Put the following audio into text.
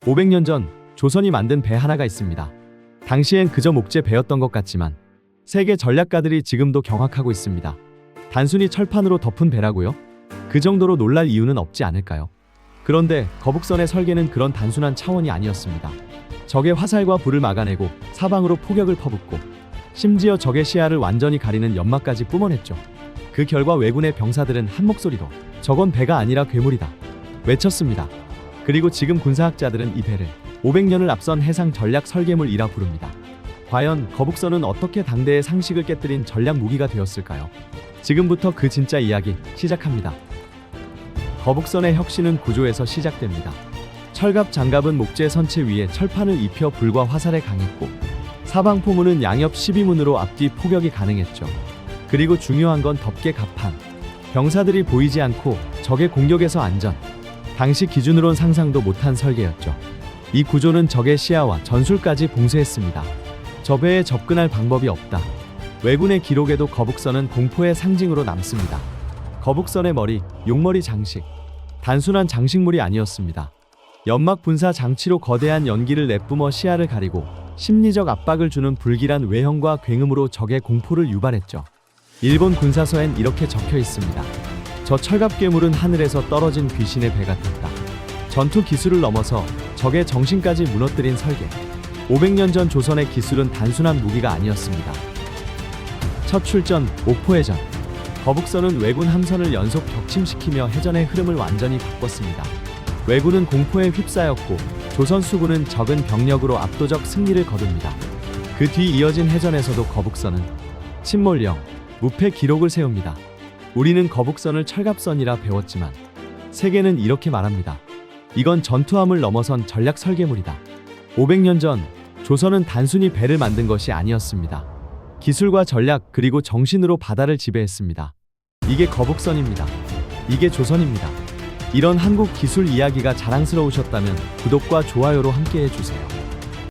500년 전 조선이 만든 배 하나가 있습니다. 당시엔 그저 목재 배였던 것 같지만 세계 전략가들이 지금도 경악하고 있습니다. 단순히 철판으로 덮은 배라고요? 그 정도로 놀랄 이유는 없지 않을까요? 그런데 거북선의 설계는 그런 단순한 차원이 아니었습니다. 적의 화살과 불을 막아내고 사방으로 포격을 퍼붓고 심지어 적의 시야를 완전히 가리는 연막까지 뿜어냈죠. 그 결과 왜군의 병사들은 한 목소리로 저건 배가 아니라 괴물이다 외쳤습니다. 그리고 지금 군사학자들은 이 배를 500년을 앞선 해상 전략 설계물이라 부릅니다. 과연 거북선은 어떻게 당대의 상식을 깨뜨린 전략 무기가 되었을까요? 지금부터 그 진짜 이야기 시작합니다. 거북선의 혁신은 구조에서 시작됩니다. 철갑 장갑은 목재 선체 위에 철판을 입혀 불과 화살에 강했고 사방 포문은 양옆 12문으로 앞뒤 포격이 가능했죠. 그리고 중요한 건 덮개 갑판. 병사들이 보이지 않고 적의 공격에서 안전. 당시 기준으론 상상도 못한 설계였죠. 이 구조는 적의 시야와 전술까지 봉쇄했습니다. 저 배에 접근할 방법이 없다. 왜군의 기록에도 거북선은 공포의 상징으로 남습니다. 거북선의 머리, 용머리 장식. 단순한 장식물이 아니었습니다. 연막 분사 장치로 거대한 연기를 내뿜어 시야를 가리고 심리적 압박을 주는 불길한 외형과 굉음으로 적의 공포를 유발했죠. 일본 군사서엔 이렇게 적혀 있습니다. 저 철갑 괴물은 하늘에서 떨어진 귀신의 배 같았다. 전투 기술을 넘어서 적의 정신까지 무너뜨린 설계. 500년 전 조선의 기술은 단순한 무기가 아니었습니다. 첫 출전 오포해전. 거북선은 왜군 함선을 연속 격침시키며 해전의 흐름을 완전히 바꿨습니다. 왜군은 공포에 휩싸였고 조선 수군은 적은 병력으로 압도적 승리를 거둡니다. 그 뒤 이어진 해전에서도 거북선은 침몰령, 무패 기록을 세웁니다. 우리는 거북선을 철갑선이라 배웠지만 세계는 이렇게 말합니다. 이건 전투함을 넘어선 전략 설계물이다. 500년 전 조선은 단순히 배를 만든 것이 아니었습니다. 기술과 전략 그리고 정신으로 바다를 지배했습니다. 이게 거북선입니다. 이게 조선입니다. 이런 한국 기술 이야기가 자랑스러우셨다면 구독과 좋아요로 함께 해주세요.